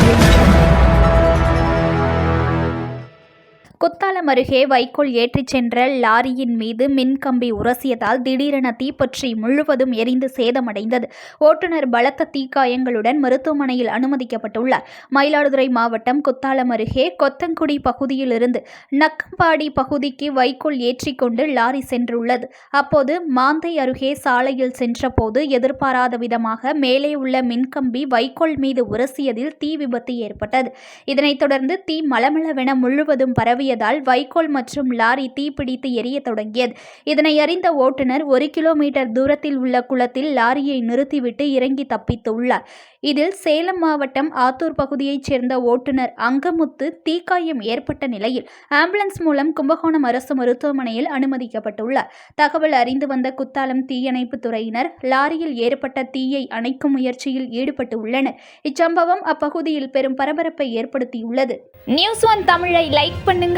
Thank you. Kuthalam அருகே வைக்கோல் ஏற்றிச் சென்ற லாரியின் மீது மின்கம்பி உரசியதால் திடீரென தீப்பற்றி முழுவதும் எரிந்து சேதமடைந்தது. ஓட்டுநர் பலத்த தீக்காயங்களுடன் மருத்துவமனையில் அனுமதிக்கப்பட்டுள்ளார். மயிலாடுதுறை மாவட்டம் குத்தாலம் அருகே கொத்தங்குடி பகுதியிலிருந்து நக்கம்பாடி பகுதிக்கு வைக்கோல் ஏற்றிக்கொண்டு லாரி சென்றுள்ளது. அப்போது மாந்தை அருகே சாலையில் சென்றபோது எதிர்பாராத விதமாக மேலே உள்ள மின்கம்பி வைக்கோல் மீது உரசியதில் தீ விபத்து ஏற்பட்டது. இதனைத் தொடர்ந்து தீ மளமளவென முழுவதும் பரவியது. பரவியதால் வைக்கோல் மற்றும் லாரி தீப்பிடித்து எரியத் தொடங்கியது. இதனை அறிந்த ஓட்டுநர் ஒரு கிலோமீட்டர் தூரத்தில் உள்ள குளத்தில் லாரியை நிறுத்திவிட்டு இறங்கி தப்பித்துள்ளார். இதில் சேலம் மாவட்டம் ஆத்தூர் பகுதியைச் சேர்ந்த ஓட்டுநர் அங்கமுத்து தீக்காயம் ஏற்பட்ட நிலையில் ஆம்புலன்ஸ் மூலம் கும்பகோணம் அரசு மருத்துவமனையில் அனுமதிக்கப்பட்டுள்ளார். தகவல் அறிந்து வந்த குத்தாலம் தீயணைப்பு துறையினர் லாரியில் ஏற்பட்ட தீயை அணைக்கும் முயற்சியில் ஈடுபட்டு உள்ளனர் இச்சம்பவம் அப்பகுதியில் பெரும் பரபரப்பை ஏற்படுத்தியுள்ளது. நியூஸ் ஒன் தமிழை லைக் பண்ணுங்க.